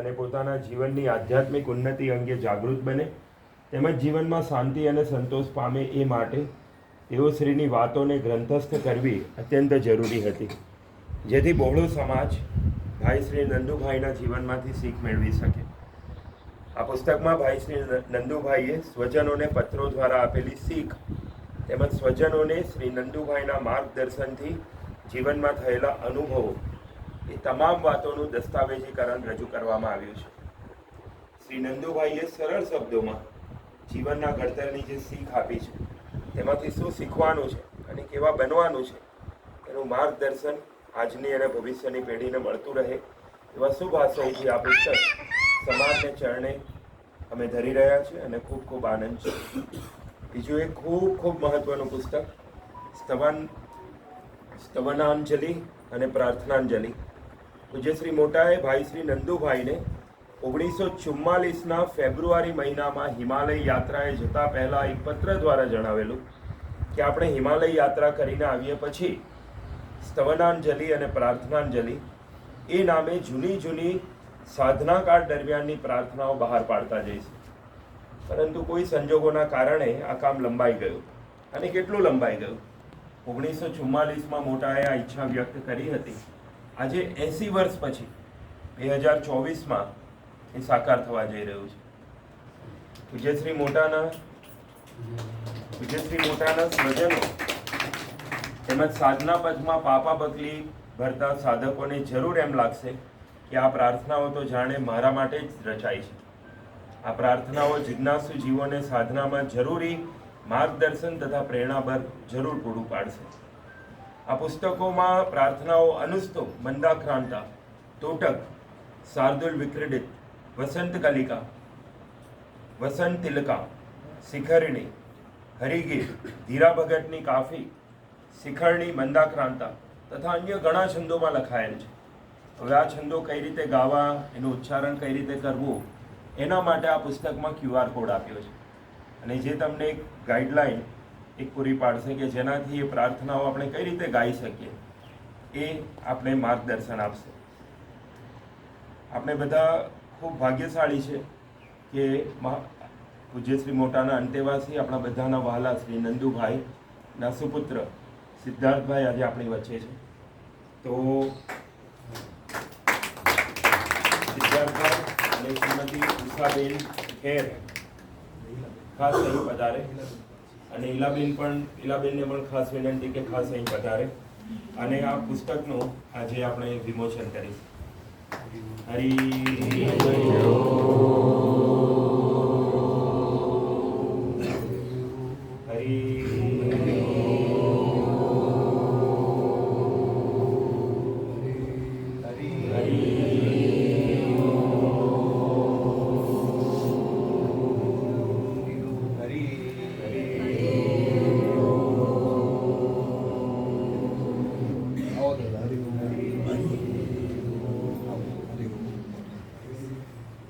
અને પોતાના જીવનની આધ્યાત્મિક ઉન્નતિ અંગે જાગૃત બને. તેમજ જીવનમાં શાંતિ અને સંતોષ પામે એ માટે તેઓ શ્રીની વાતોને ગ્રંથસ્થ કરવી અત્યંત જરૂરી હતી. જેથી બહોળો સમાજ ભાઈ શ્રી નંદુભાઈના જીવનમાંથી શીખ મેળવી શકે. આ પુસ્તકમાં ભાઈ શ્રી નંદુભાઈએ સ્વજનોને પત્રો દ્વારા આપેલી શીખ તેમજ સ્વજનોને શ્રી નંદુભાઈના માર્ગદર્શનથી જીવનમાં થયેલા અનુભવો એ તમામ વાતોનું દસ્તાવેજીકરણ રજૂ કરવામાં આવ્યું છે. શ્રી નંદુભાઈએ સરળ શબ્દોમાં જીવનના ઘડતરની જે શીખ આપી છે, તેમાંથી શું શીખવાનું છે અને કેવા બનવાનું છે, એનું માર્ગદર્શન આજની અને ભવિષ્યની પેઢીને મળતું રહે એવા શુભ આશયથી આ પુસ્તક સમાજને ચરણે અમે ધરી રહ્યા છીએ અને ખૂબ ખૂબ આનંદ છે. બીજું એક ખૂબ ખૂબ મહત્વનું પુસ્તક, સ્તવન, સ્તવનાંજલિ અને પ્રાર્થનાંજલિ. પૂજ્ય શ્રી મોટાએ ભાઈ શ્રી નંદુભાઈને ઓગણીસો ચુમ્માલીસના ફેબ્રુઆરી મહિનામાં હિમાલય યાત્રાએ જતા પહેલાં એક પત્ર દ્વારા જણાવેલું કે આપણે હિમાલય યાત્રા કરીને આવીએ પછી સ્તવનાંજલિ અને પ્રાર્થનાંજલિ એ નામે જૂની જૂની સાધનાકાળ દરમિયાનની પ્રાર્થનાઓ બહાર પાડતા જઈશું પરંતુ કોઈ સંજોગોના કારણે આ કામ લંબાઈ ગયું અને કેટલું લંબાઈ ગયું? ઓગણીસો ચુમ્માલીસમાં મોટાએ આ ઈચ્છા વ્યક્ત કરી હતી. આજે એંસી વર્ષ પછી, બે હજાર ચોવીસમાં એ સાકાર થવા જઈ રહ્યું છે. પૂજ્યશ્રી મોટાના પૂજ્યશ્રી મોટાના સ્વજનો તેમજ સાધના પદમાં પાપા બકલી ભરતા સાધકોને જરૂર એમ લાગશે કે આ પ્રાર્થનાઓ તો જાણે મારા માટે જ રચાઈ છે. આ પ્રાર્થનાઓ જિજ્ઞાસુ જીવોને સાધનામાં જરૂરી માર્ગદર્શન તથા પ્રેરણાભર જરૂર પૂરું પાડશે. આ પુસ્તકોમાં પ્રાર્થનાઓ અનુસ્તો મંદાક્રાંતા, તોટક, શાર્દુલ વિક્રડિત, વસંત કલિકા, વસંત તિલકા, શિખરણી, હરિગીર, ધીરા ભગતની કાફી, શિખરણી, મંદાક્રાંતા તથા અન્ય ઘણા છંદોમાં લખાયેલ છે. હવે આ છંદો કઈ રીતે ગાવા, એનું ઉચ્ચારણ કઈ રીતે કરવું, એના માટે આ પુસ્તકમાં ક્યુઆર કોડ આપ્યો છે. અને જે તમને એક ગાઈડલાઈન એક પૂરી પાડશે કે જેનાથી એ પ્રાર્થનાઓ આપણે કઈ રીતે ગાઈ શકીએ, એ આપણે માર્ગદર્શન આપશે. આપણે બધા ખૂબ ભાગ્યશાળી છે કે પૂજ્ય શ્રી મોટાના અંતેવાસી આપણા બધાના વહાલા શ્રી નંદુભાઈ ના સુપુત્ર સિદ્ધાર્થભાઈ આજે આપણી વચ્ચે છે. તો સિદ્ધાર્થભાઈ અને શ્રીમતી ઉષાબેન ખેર, ખાસ કરી પધારે. અને ઇલાબેન પણ ઇલાબેનને પણ ખાસ વિનંતી કે ખાસ અહીં પધારે. અને આ પુસ્તકનું આજે આપણે વિમોચન કરીશું. હરી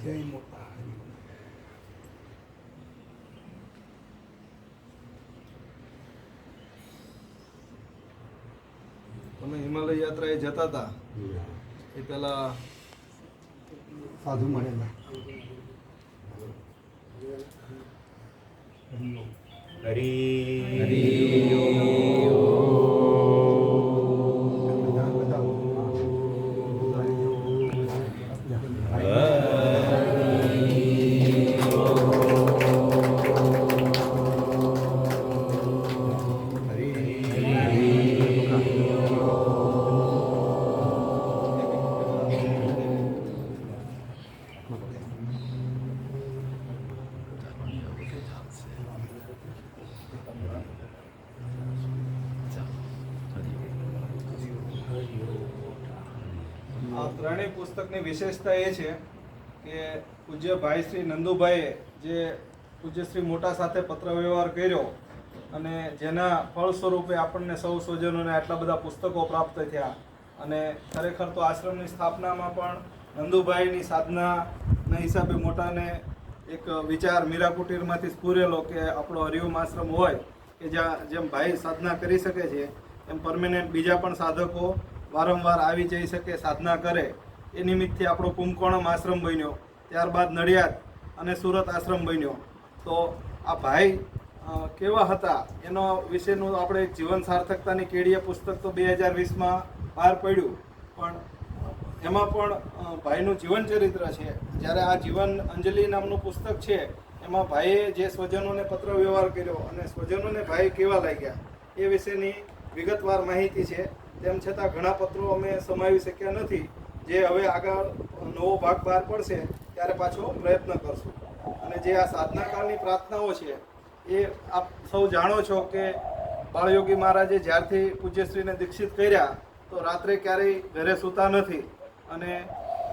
જય મોટા અમે હિમાલય યાત્રાએ જતા હતા એ પેલા સાધુ મળેલા હરી ત્રણેય પુસ્તકની વિશેષતા એ છે કે પૂજ્ય ભાઈ શ્રી નંદુભાઈએ જે પૂજ્ય શ્રી મોટા સાથે પત્ર વ્યવહાર કર્યો અને જેના ફળ સ્વરૂપે આપણને સૌ સ્વજનોને આટલા બધા પુસ્તકો પ્રાપ્ત થયા અને ખરેખર તો આશ્રમની સ્થાપનામાં પણ નંદુભાઈની સાધનાના હિસાબે મોટાને એક વિચાર મીરા કુટીરમાંથી સ્ફુરેલો કે આપણો હરિઓમ આશ્રમ હોય કે જ્યાં જેમ ભાઈ સાધના કરી શકે છે, એમ પરમેનન્ટ બીજા પણ સાધકો વારંવાર આવી જઈ શકે, સાધના કરે, એ નિમિત્તે આપણો કુંભકોણમ આશ્રમ બન્યો. ત્યારબાદ નડિયાદ અને સુરત આશ્રમ બન્યો. તો આ ભાઈ કેવા હતા? એનો વિશેનું આપણે જીવન સાર્થકતાની કેડીએ પુસ્તક તો બે હજાર વીસમાં બહાર પડ્યું. પણ એમાં પણ ભાઈનું જીવન ચરિત્ર છે. જ્યારે આ જીવન અંજલિ નામનું પુસ્તક છે, એમાં ભાઈએ જે સ્વજનોને પત્ર વ્યવહાર કર્યો અને સ્વજનોને ભાઈ કેવા લાગ્યા, એ વિશેની વિગતવાર માહિતી છે. તેમ છતાં ઘણા પત્રો અમે સમાવી શક્યા નથી. જે હવે આગળ નવો ભાગ બહાર પડશે, ત્યારે પાછો પ્રયત્ન કરશું. અને જે આ સાધનાકાળની પ્રાર્થનાઓ છે, એ આપ સૌ જાણો છો કે બાળયોગી મહારાજે જ્યારથી પૂજ્યશ્રીને દીક્ષિત કર્યા, તો રાત્રે ક્યારેય ઘરે સૂતા નથી. અને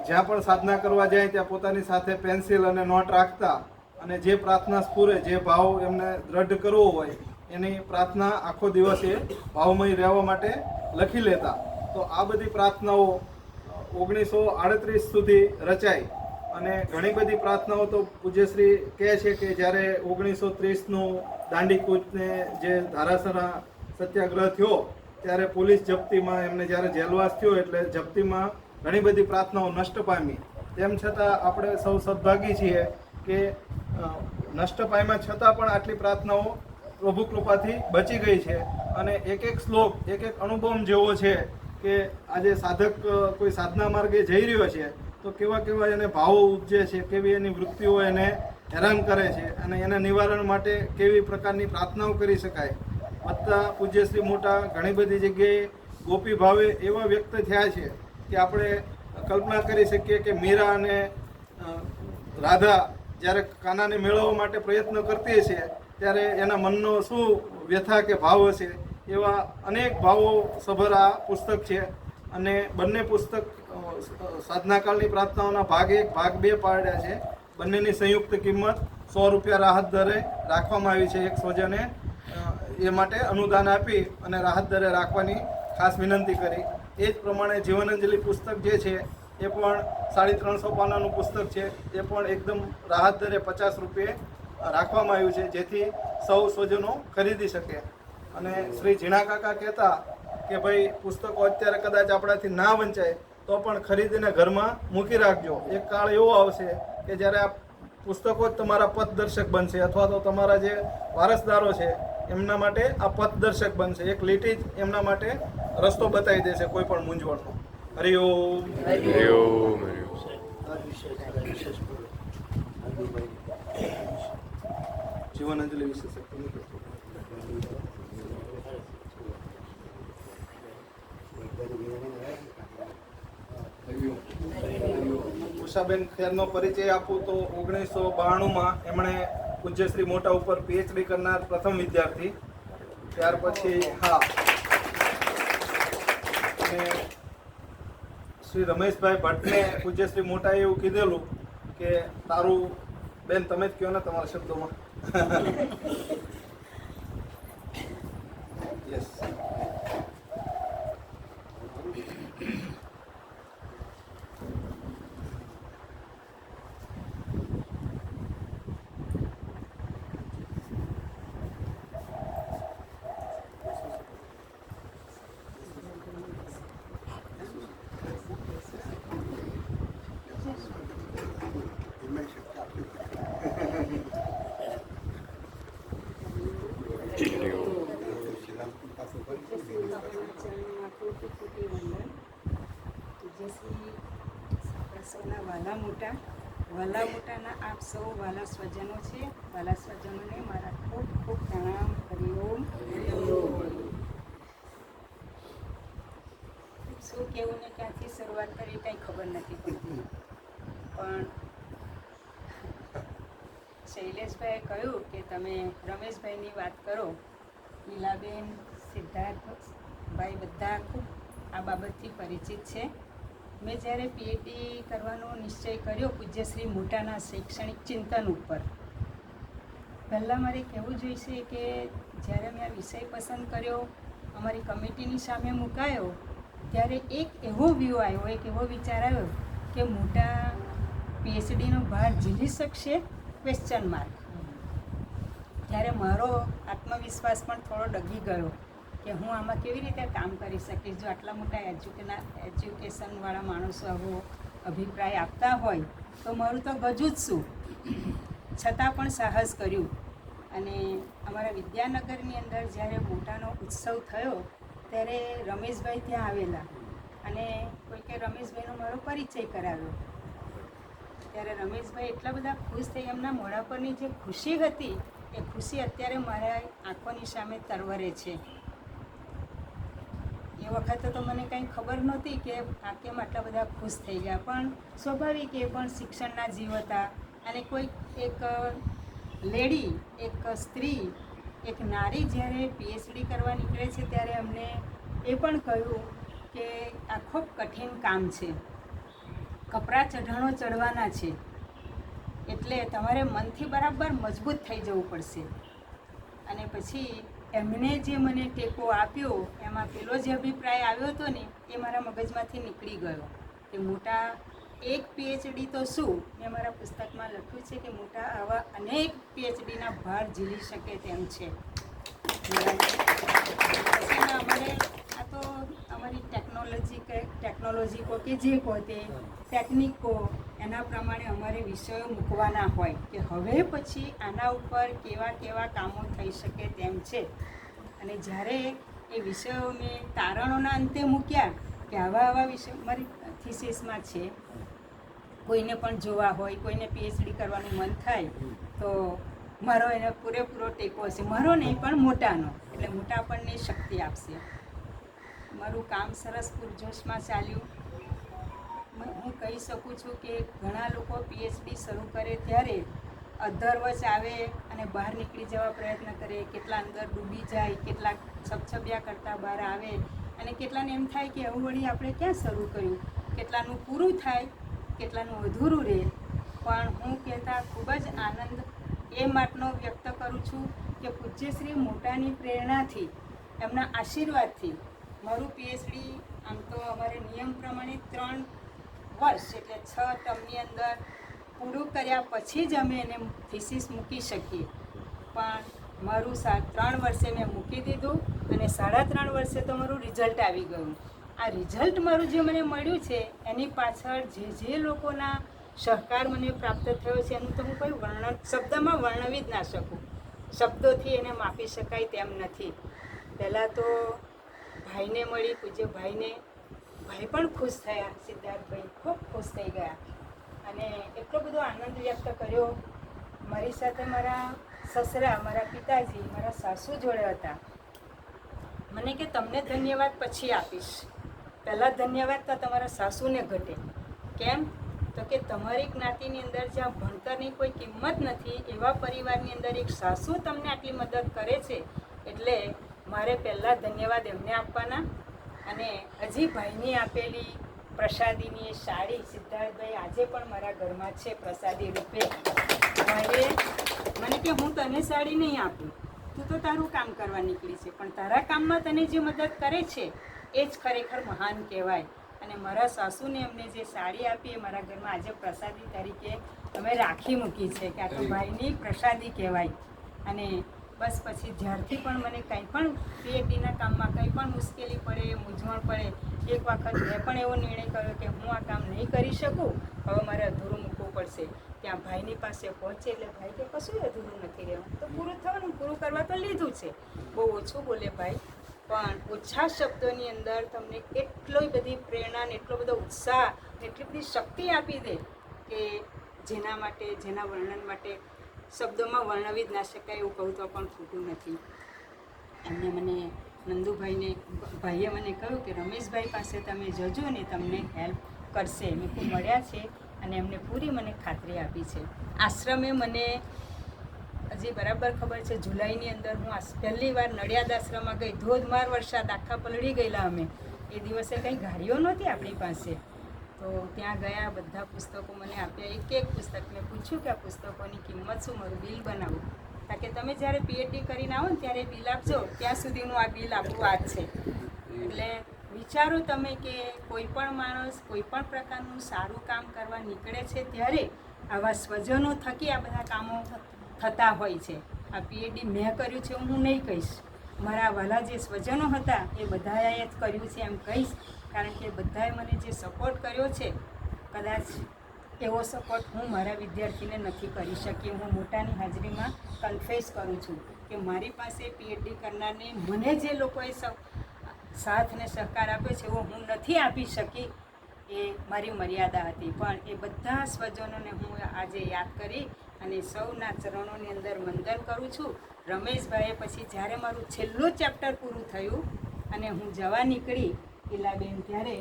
જ્યાં પણ સાધના કરવા જાય, ત્યાં પોતાની સાથે પેન્સિલ અને નોટ રાખતા અને જે પ્રાર્થના સ્ફૂરે, જે ભાવ એમને દ્રઢ કરવો હોય, એની પ્રાર્થના આખો દિવસ એ ભાવમય રહેવા માટે લખી લેતા. તો આ બધી પ્રાર્થનાઓ ઓગણીસો આડત્રીસ સુધી રચાઈ. અને ઘણી બધી પ્રાર્થનાઓ તો પૂજ્યશ્રી કહે છે કે જ્યારે ઓગણીસો ત્રીસનું દાંડીકૂચને જે ધારાસરા સત્યાગ્રહ થયો, ત્યારે પોલીસ જપ્તીમાં એમને જ્યારે જેલવાસ થયો એટલે જપ્તીમાં ઘણી બધી પ્રાર્થનાઓ નષ્ટ પામી. તેમ છતાં આપણે સૌ સદભાગી છીએ કે નષ્ટ પામ્યા છતાં પણ આટલી પ્રાર્થનાઓ પ્રભુ કૃપાથી બચી ગઈ છે. અને એક એક શ્લોક, એક એક અનુપમ જેવો છે કે આજે સાધક કોઈ સાધના માર્ગે જઈ રહ્યો છે, તો કેવા કેવા એને ભાવો ઉપજે છે, કેવી એની વૃત્તિઓ એને હેરાન કરે છે અને એના નિવારણ માટે કેવી પ્રકારની પ્રાર્થનાઓ કરી શકાય. વત્તા પૂજ્યશ્રી મોટા ઘણી બધી જગ્યાએ ગોપી ભાવે એવા વ્યક્ત થયા છે કે આપણે કલ્પના કરી શકીએ કે મીરા અને રાધા જ્યારે કાનાને મેળવવા માટે પ્રયત્ન કરતી છે ત્યારે એના મનનો શું વ્યથા કે ભાવ હશે? એવા અનેક ભાવો સભર આ પુસ્તક છે. અને બંને પુસ્તક સાધનાકાળની પ્રાર્થનાઓના ભાગ એક, ભાગ બે પાડ્યા છે. બંનેની સંયુક્ત કિંમત સો રૂપિયા રાહત દરે રાખવામાં આવી છે એક સોજને એ માટે અનુદાન આપી અને રાહત દરે રાખવાની ખાસ વિનંતી કરી. એ જ પ્રમાણે જીવનાંજલિ પુસ્તક જે છે, એ પણ સાડી ત્રણસો પાનાનું પુસ્તક છે. એ પણ એકદમ રાહત દરે પચાસ રૂપિયે રાખવામાં આવ્યું છે, જેથી સૌ સ્વજનો ખરીદી શકે. અને શ્રી ઝીણા કાકા કહેતા કે ભાઈ પુસ્તકો અત્યારે કદાચ આપણાથી ના વંચાય તો પણ ખરીદીને ઘરમાં મૂકી રાખજો. એક કાળ એવો આવશે કે જ્યારે આ પુસ્તકો જ તમારા પથદર્શક બનશે અથવા તો તમારા જે વારસદારો છે એમના માટે આ પથદર્શક બનશે. એક લીટી જ એમના માટે રસ્તો બતાવી દેશે કોઈ પણ મૂંઝવણનો. હરિઓમ હરિઓમ જીવન અંજલિ વિશે સર ઉષાબેન ખેરનો પરિચય આપું તો ઓગણીસો બાણુંમાં એમણે પૂજ્યશ્રી મોટા ઉપર પીએચડી કરનાર પ્રથમ વિદ્યાર્થી. ત્યાર પછી, હા. અને શ્રી રમેશભાઈ ભટ્ટને પૂજ્યશ્રી મોટાએ એવું કીધેલું કે, તારું, બેન, તમે જ કહો ને તમારા શબ્દોમાં યસ સૌના વાલા મોટા વાલા મોટાના આપ સૌ વાલા સ્વજનો છે. વાલા સ્વજનોને મારા ખૂબ ખૂબ પ્રણામ હરિઓમ શું કહેવું ને ક્યાંથી શરૂઆત કરી કંઈ ખબર નથી પડતી. પણ શૈલેષભાઈએ કહ્યું કે તમે રમેશભાઈની વાત કરો. લીલાબેન સિદ્ધાર્થભાઈ બધા ખૂબ આ બાબતથી પરિચિત છે. મેં જ્યારે પીએચડી કરવાનો નિશ્ચય કર્યો પૂજ્યશ્રી મોટાના શૈક્ષણિક ચિંતન ઉપર. પહેલાં મારે કહેવું જોઈશે કે જ્યારે મેં આ વિષય પસંદ કર્યો, અમારી કમિટીની સામે મુકાયો, ત્યારે એક એવો વ્યૂ આવ્યો, એક એવો વિચાર આવ્યો કે મોટા પીએચડીનો ભાર ઝીલી શકશે ક્વેશ્ચન માર્ક ત્યારે મારો આત્મવિશ્વાસ પણ થોડો ડગી ગયો. કે હું આમાં કેવી રીતે કામ કરી શકીશ? જો આટલા મોટા એજ્યુકેના એજ્યુકેશનવાળા માણસો આવો અભિપ્રાય આપતા હોય, તો મારું તો ગજું જ શું? છતાં પણ સાહસ કર્યું. અને અમારા વિદ્યાનગરની અંદર જ્યારે મોટાનો ઉત્સવ થયો, ત્યારે રમેશભાઈ ત્યાં આવેલા. અને કોઈકે રમેશભાઈનો મારો પરિચય કરાવ્યો. ત્યારે રમેશભાઈ એટલા બધા ખુશ થઈ, એમના મોઢા પરની જે ખુશી હતી, એ ખુશી અત્યારે મારા આંખોની સામે તરવરે છે. એ વખતે તો મને કંઈ ખબર નહોતી કે આ કેમ આટલા બધા ખુશ થઈ ગયા. પણ સ્વાભાવિક એ પણ શિક્ષણના જીવ હતા અને કોઈ એક લેડી, એક સ્ત્રી, એક નારી જ્યારે પીએચડી કરવા નીકળે છે ત્યારે અમને એ પણ કહ્યું કે આ ખૂબ કઠિન કામ છે. કપરા ચઢાણો ચડવાના છે. એટલે તમારે મનથી બરાબર મજબૂત થઈ જવું પડશે. અને પછી એમને જે મને ટેકો આપ્યો, એમાં પેલો જે અભિપ્રાય આવ્યો હતો ને, એ મારા મગજમાંથી નીકળી ગયો. કે મોટા એક પીએચડી તો શું? મેં મારા પુસ્તકમાં લખ્યું છે કે મોટા આવા અનેક પીએચડીના ભાર ઝીલી શકે તેમ છે. અમારે આ તો અમારી ટેકનોલોજી કે ટેકનોલોજી કો કે જે કહો તે ટેકનિકો એના પ્રમાણે અમારે વિષયો મૂકવાના હોય કે હવે પછી આના ઉપર કેવા કેવા કામો થઈ શકે તેમ છે. અને જ્યારે એ વિષયો મેં તારણોના અંતે મૂક્યા કે આવા આવા વિષયો મારી થીસીસમાં છે, કોઈને પણ જોવા હોય, કોઈને પીએચડી કરવાનું મન થાય, તો મારો એને પૂરેપૂરો ટેકો હશે. મારો નહીં પણ મોટાનો. એટલે મોટા આપણને શક્તિ આપશે. મારું કામ સરસ પૂરજોશમાં ચાલ્યું. હું કહી શકું છું કે ઘણા લોકો પીએચડી શરૂ કરે ત્યારે અધરવચ આવે અને બહાર નીકળી જવા પ્રયત્ન કરે, કેટલા અંદર ડૂબી જાય કેટલાક છપછપિયા કરતાં બહાર આવે અને કેટલાને એમ થાય કે આવું વળી આપણે ક્યાં શરૂ કર્યું? કેટલાનું પૂરું થાય, કેટલાનું અધૂરું રહે. પણ હું કહેતા ખૂબ જ આનંદ એ માટનો વ્યક્ત કરું છું કે પૂજ્યશ્રી મોટાની પ્રેરણાથી, એમના આશીર્વાદથી મારું પીએચડી આમ તો અમારે નિયમ પ્રમાણે ત્રણ વર્ષ એટલે છ ટર્મની અંદર પૂરું કર્યા પછી જ અમે એને થીસીસ મૂકી શકીએ. પણ મારું સા, ત્રણ વર્ષે મેં મૂકી દીધું અને સાડા ત્રણ વર્ષે તો મારું રિઝલ્ટ આવી ગયું. આ રિઝલ્ટ મારું જે મને મળ્યું છે, એની પાછળ જે જે લોકોના સહકાર મને પ્રાપ્ત થયો છે, એનું તો હું કોઈ વર્ણન, શબ્દમાં વર્ણવી જ ના શકું. શબ્દોથી એને માપી શકાય તેમ નથી. પહેલાં તો ભાઈને મળી, પૂજ્ય ભાઈને. ભાઈ પણ ખુશ થયા, સિદ્ધાર્થભાઈ ખૂબ ખુશ થઈ ગયા. અને એટલો બધો આનંદ વ્યક્ત કર્યો. મારી સાથે મારા સસરા, મારા પિતાજી, મારા સાસુ જોડે હતા. મને કે તમને ધન્યવાદ પછી આપીશ. પહેલાં ધન્યવાદ તો તમારા સાસુને ઘટે. કેમ? તો કે તમારી જ્ઞાતિની અંદર જ્યાં ભણતરની કોઈ કિંમત નથી, એવા પરિવારની અંદર એક સાસુ તમને આટલી મદદ કરે છે, એટલે મારે પહેલાં ધન્યવાદ એમને આપવાના અને હજી ભાઈની આપેલી પ્રસાદીની સાડી સિદ્ધાર્થભાઈ આજે પણ મારા ઘરમાં છે પ્રસાદી રૂપે. ભાઈએ મને કે હું તને સાડી નહીં આપું. તું તો તારું કામ કરવા નીકળી છે પણ તારા કામમાં તને જે મદદ કરે છે એ જ ખરેખર મહાન કહેવાય. અને મારા સાસુને અમને જે સાડી આપી એ મારા ઘરમાં આજે પ્રસાદી તરીકે અમે રાખી મૂકી છે કે આ તો ભાઈની પ્રસાદી કહેવાય. અને બસ પછી જ્યારથી પણ મને કંઈ પણ પીએચડીના કામમાં કંઈ પણ મુશ્કેલી પડે, મૂંઝવણ પડે, એક વખત મેં પણ એવો નિર્ણય કર્યો કે હું આ કામ નહીં કરી શકું, હવે મારે અધૂરું મૂકવું પડશે. ત્યાં ભાઈની પાસે પહોંચે એટલે ભાઈ કે કશું અધૂરું નથી રહેવાનું. તો પૂરું થવાનું, પૂરું કરવા તો લીધું છે. બહુ ઓછું બોલે ભાઈ. પણ ઓછા શબ્દોની અંદર તમને એટલી બધી પ્રેરણા ને એટલો બધો ઉત્સાહ એટલી બધી શક્તિ આપી દે કે જેના માટે, જેના વર્ણન માટે શબ્દોમાં વર્ણવી જ ના શકાય એવું કહું તો પણ ખોટું નથી. એમને મને, નંદુભાઈને, ભાઈએ મને કહ્યું કે રમેશભાઈ પાસે તમે જજો ને તમને હેલ્પ કરશે. મેં ખૂબ મળ્યા છે અને એમને પૂરી મને ખાતરી આપી છે. આશ્રમે મને, હજી બરાબર ખબર છે, જુલાઈની અંદર હું પહેલી વાર નડિયાદ આશ્રમમાં ગઈ. ધોધમાર વરસાદ, આખા પલળી ગયેલા અમે. એ દિવસે કંઈ ગાડીઓ નહોતી આપણી પાસે. તો ત્યાં ગયા, બધા પુસ્તકો મને આપ્યા. એક એક પુસ્તક મેં પૂછ્યું કે આ પુસ્તકોની કિંમત શું? મારું બિલ બનાવું. કારણ કે તમે જ્યારે પીએચડી કરીને આવો ને ત્યારે બિલ આપજો. ત્યાં સુધીનું આ બિલ આપણું આ છે. એટલે વિચારો તમે કે કોઈ પણ માણસ કોઈ પણ પ્રકારનું સારું કામ કરવા નીકળે છે ત્યારે આવા સ્વજનો થકી આ બધા કામો થતા હોય છે. આ પીએચડી મેં કર્યું છે, હું નહીં કહીશ. મારા વાલા જે સ્વજનો હતા એ બધાએ જ કર્યું છે એમ કહીશ. કારણ કે બધાએ મને જે સપોર્ટ કર્યો છે, કદાચ એવો સપોર્ટ હું મારા વિદ્યાર્થીને નથી કરી શકી. હું મોટાની હાજરીમાં કન્ફેસ કરું છું કે મારી પાસે પીએચડી કરનારને મને જે લોકોએ સાથ ને સહકાર આપ્યો છે, એવો હું નથી આપી શકી એ મારી મર્યાદા હતી. પણ એ બધા સ્વજનોને હું આજે યાદ કરી અને સૌના ચરણોની અંદર વંદન કરું છું. રમેશભાઈએ પછી જ્યારે મારું છેલ્લું ચેપ્ટર પૂરું થયું અને હું જવા નીકળી ઇલાબેન ત્યારે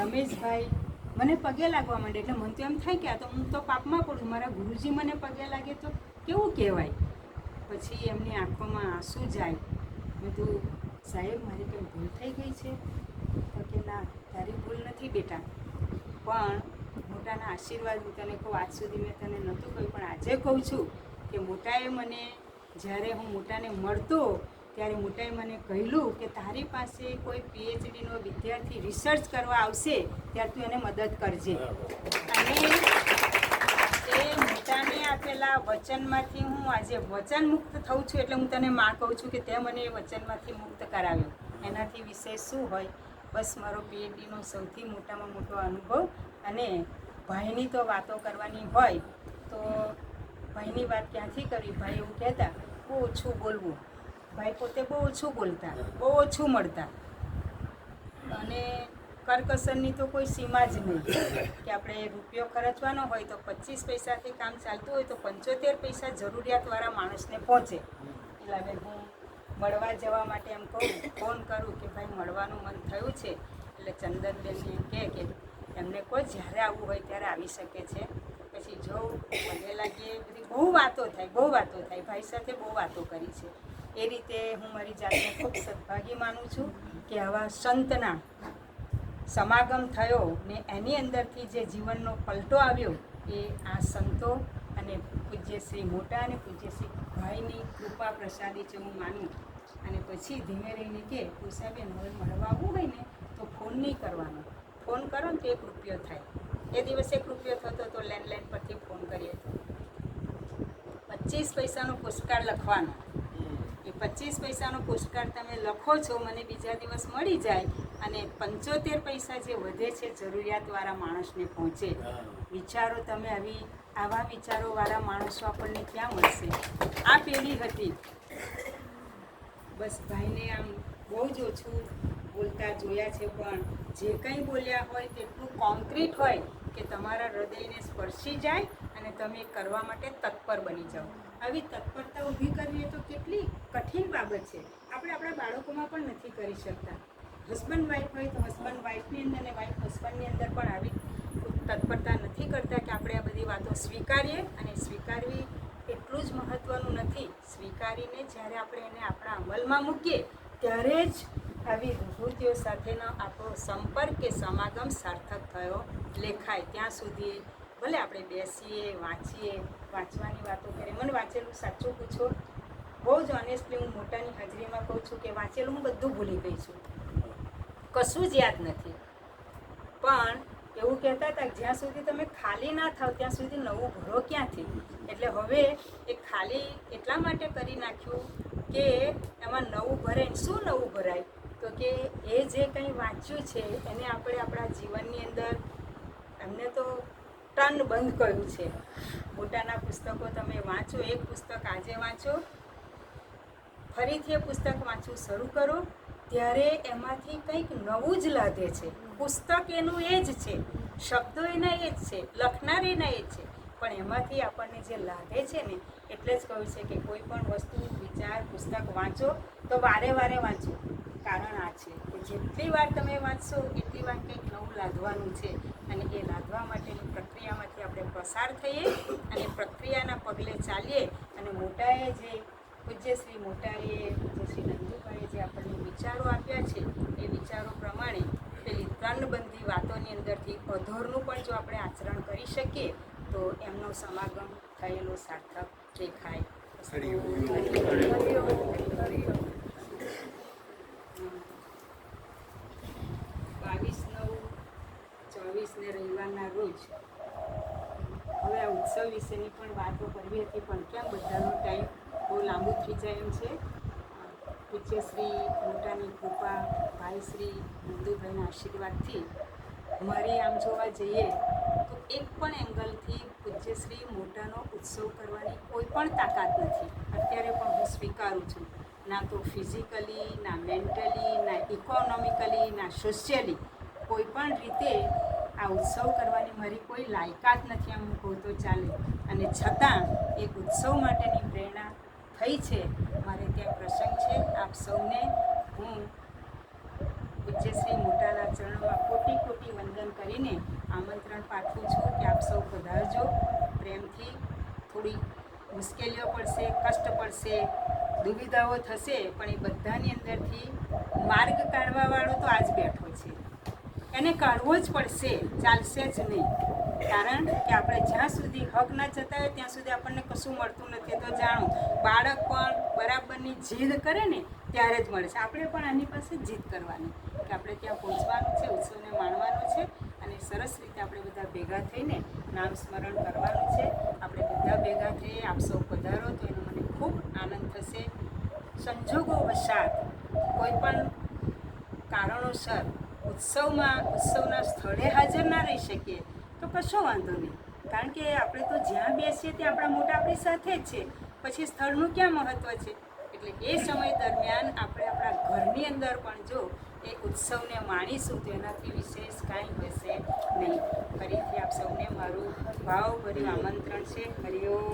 રમેશભાઈ મને પગે લાગવા માંડે. એટલે મને તો એમ થાય કે આ તો હું તો પાપમાં પડું, મારા ગુરુજી મને પગે લાગે તો કેવું કહેવાય? પછી એમની આંખોમાં આંસુ જાય. મેં કીધું, સાહેબ, મારી કંઈ ભૂલ થઈ ગઈ છે. તો કે, ના, તારી ભૂલ નથી બેટા. પણ મોટાના આશીર્વાદ હું તને કહું, આજ સુધી મેં તને નહોતું કહ્યું, પણ આજે કહું છું કે મોટાએ મને જ્યારે હું મોટાને મળતો ત્યારે મોટાએ મને કહેલું કે તારી પાસે કોઈ પીએચડીનો વિદ્યાર્થી રિસર્ચ કરવા આવશે ત્યારે તું એને મદદ કરજે. અને એ મોટાને આપેલા વચનમાંથી હું આજે વચન મુક્ત થઉં છું એટલે હું તને માં કહું છું કે તે મને એ વચનમાંથી મુક્ત કરાવ્યો એનાથી વિશેષ શું હોય? બસ મારો પીએચડીનો સૌથી મોટામાં મોટો અનુભવ અને ભાઈની તો વાતો કરવાની હોય તો ભાઈની વાત ક્યાંથી કરવી ભાઈ એવું કહેતા, બહુ ઓછું બોલવું. ભાઈ પોતે બહુ ઓછું બોલતા, બહુ ઓછું મળતા. અને કરકસરની તો કોઈ સીમા જ નહીં. કે આપણે રૂપિયો ખર્ચવાનો હોય તો પચીસ પૈસાથી કામ ચાલતું હોય તો પંચોતેર પૈસા જરૂરિયાતવાળા માણસને પહોંચે. એટલે હું મળવા જવા માટે એમ કહું, ફોન કરું કે ભાઈ મળવાનું મન થયું છે. એટલે ચંદનબેનને એમ કહે કે એમને કોઈ જ્યારે આવવું હોય ત્યારે આવી શકે છે. પછી જવું મને લાગે બધી બહુ વાતો થાય, બહુ વાતો થાય. ભાઈ સાથે બહુ વાતો કરી છે. એ રીતે હું મારી જાતને ખૂબ સદભાગી માનું છું કે આવા સંતના સમાગમ થયો ને એની અંદરથી જે જીવનનો પલટો આવ્યો, એ આ સંતો અને પૂજ્ય શ્રી મોટા અને પૂજ્ય શ્રી ભાઈની કૃપા પ્રસાદી છે હું માનું. અને પછી ધીમે રહીને કે ઉષાબેન હવે મળવા આવવું હોય ને? તો ફોન નહીં કરવાનો. ફોન કરો ને તો એક રૂપિયો થાય. એ દિવસે એક રૂપિયો થતો તો લેન્ડલાઇન પરથી ફોન કરીએ તો. પચીસ પૈસાનો પુસ્તકાર લખવાનો. એ પચીસ પૈસાનો પુષ્કાર તમે લખો છો મને બીજા દિવસ મળી જાય અને પંચોતેર પૈસા જે વધે છે જરૂરિયાતવાળા માણસને પહોંચે. વિચારો તમે આવી આવા વિચારોવાળા માણસો આપણને ક્યાં મળશે? આ પેઢી હતી. બસ ભાઈને આમ બહુ જ ઓછું બોલતા જોયા છે પણ જે કંઈ બોલ્યા હોય તેટલું કોન્ક્રીટ હોય કે તમારા હૃદયને સ્પર્શી જાય અને તમે કરવા માટે તત્પર બની જાઓ. આવી તત્પરતા ઊભી કરવી તો કેટલી કઠિન બાબત છે. આપણે આપણા બાળકોમાં પણ નથી કરી શકતા. હસબન્ડ વાઈફ હોય તો હસબન્ડ વાઈફની અંદર અને વાઈફ હસબન્ડની અંદર પણ આવી તત્પરતા નથી કરતા કે આપણે આ બધી વાતો સ્વીકારીએ અને સ્વીકારવી એટલું જ મહત્ત્વનું નથી. સ્વીકારીને જ્યારે આપણે એને આપણા અમલમાં મૂકીએ, ત્યારે જ આવી વિભૂતિઓ સાથેનો આપણો સંપર્ક કે સમાગમ સાર્થક થયો. લેખાય ત્યાં સુધી ભલે આપણે બેસીએ, વાંચીએ, વાંચવાની વાતો કરીએ. મને વાંચેલું સાચું પૂછો? બહુ જ ઓનેસ્ટલી હું મોટાની હાજરીમાં કહું છું કે વાંચેલું હું બધું ભૂલી ગઈ છું. કશું જ યાદ નથી. પણ એવું કહેતા હતા કે જ્યાં સુધી તમે ખાલી ના થાવ, ત્યાં સુધી નવું ભરો ક્યાંથી? એટલે હવે એ ખાલી એટલા માટે કરી નાખ્યું કે એમાં નવું ભરાય શું નવું ભરાય? તો કે એ જે કંઈ વાંચ્યું છે, એને આપણે આપણા જીવનની અંદર એમને તો ટન બંધ કર્યું છે. મોટાના પુસ્તકો તમે વાંચો, એક પુસ્તક આજે વાંચો, ફરીથી એ પુસ્તક વાંચવું શરૂ કરો, ત્યારે એમાંથી કંઈક નવું જ લાગે છે. પુસ્તક એનું એ જ છે, શબ્દો એના એ જ છે, લખનાર એના એ જ છે. પણ એમાંથી આપણને જે લાગે છે ને, એટલે જ કહ્યું છે કે કોઈ પણ વસ્તુ, વિચાર, પુસ્તક વાંચો, તો વારે વારે વાંચો. કારણ આ છે કે જેટલી વાર તમે વાંચશો એટલી વાર કંઈક નવું લાદવાનું છે. અને એ લાદવા માટેની પ્રક્રિયામાંથી આપણે પસાર થઈએ અને પ્રક્રિયાના પગલે ચાલીએ. અને મોટાએ જે પૂજ્ય શ્રી મોટાએ પૂજ્ય શ્રી નંદુભાઈએ જે આપણને વિચારો આપ્યા છે એ વિચારો પ્રમાણે પેલી ત્રણબંધી વાતોની અંદરથી અધોરનું પણ જો આપણે આચરણ કરી શકીએ તો એમનો સમાગમ થયેલો સાર્થક દેખાય. બાવીસ નવ ચોવીસને હવે આ ઉત્સવ વિશેની પણ વાતો કરવી હતી, પણ કેમ બધાનો ટાઈમ બહુ લાંબુ થઈ જાય એમ છે? પૂજ્ય શ્રી મોટાની કૃપા, ભાઈ શ્રી નંદુભાઈના આશીર્વાદથી મારી આમ જોવા જઈએ તો એક પણ એંગલથી પૂજ્ય શ્રી મોટાનો ઉત્સવ કરવાની કોઈ પણ તાકાત નથી. અત્યારે પણ હું સ્વીકારું છું. ના તો ફિઝિકલી ના મેન્ટલી ના ઇકોનોમિકલી ના સોશિયલી કોઈ પણ રીતે આ ઉત્સવ કરવાની મારી કોઈ લાયકાત નથી આમ કહું ચાલે. અને છતાં એક ઉત્સવ માટેની પ્રેરણા થઈ છે. મારે ત્યાં પ્રસંગ છે. આપ સૌને હું પૂજ્ય શ્રી મોટાના ચરણમાં કોટી કોટી વંદન કરીને આમંત્રણ પાઠવું છું કે આપ સૌ પધારજો. પ્રેમથી થોડી મુશ્કેલીઓ પડશે, કષ્ટ પડશે, દુવિધાઓ થશે, પણ એ બધાની અંદરથી માર્ગ કાઢવાવાળો તો આજ બેઠો છે. એને કાઢવો જ પડશે, ચાલશે જ નહીં. કારણ કે આપણે જ્યાં સુધી હક ના જતા હોય ત્યાં સુધી આપણને કશું મળતું નથી. તો જાણો, બાળક પણ બરાબરની જીદ કરે ને, ત્યારે જ મળે છે. આપણે પણ આની પાસે જીદ કરવાની. કે આપણે ત્યાં પહોંચવાનું છે, ઉત્સવને માણવાનો છે, અને સરસ રીતે આપણે બધા ભેગા થઈને નામ સ્મરણ કરવાનું છે. આપણે બધા ભેગા થઈએ, આપ સૌ પધારો, તો એનો મને ખૂબ આનંદ થશે. સંજોગો વસાત કોઈ પણ કારણોસર ઉત્સવમાં ઉત્સવના સ્થળે હાજર ના રહી શકીએ. તો કશો વાંધો નહીં. કારણ કે આપણે તો જ્યાં બેસીએ ત્યાં આપણા મોટા આપણી સાથે જ છે. પછી સ્થળનું ક્યાં મહત્ત્વ છે? એટલે એ સમય દરમિયાન આપણે આપણા ઘરની અંદર પણ જો એ ઉત્સવને માણીશું તો એનાથી વિશેષ કાંઈ હશે નહીં. ફરીથી આપ સૌને મારું ભાવભર્યું આમંત્રણ છે. હરિઓમ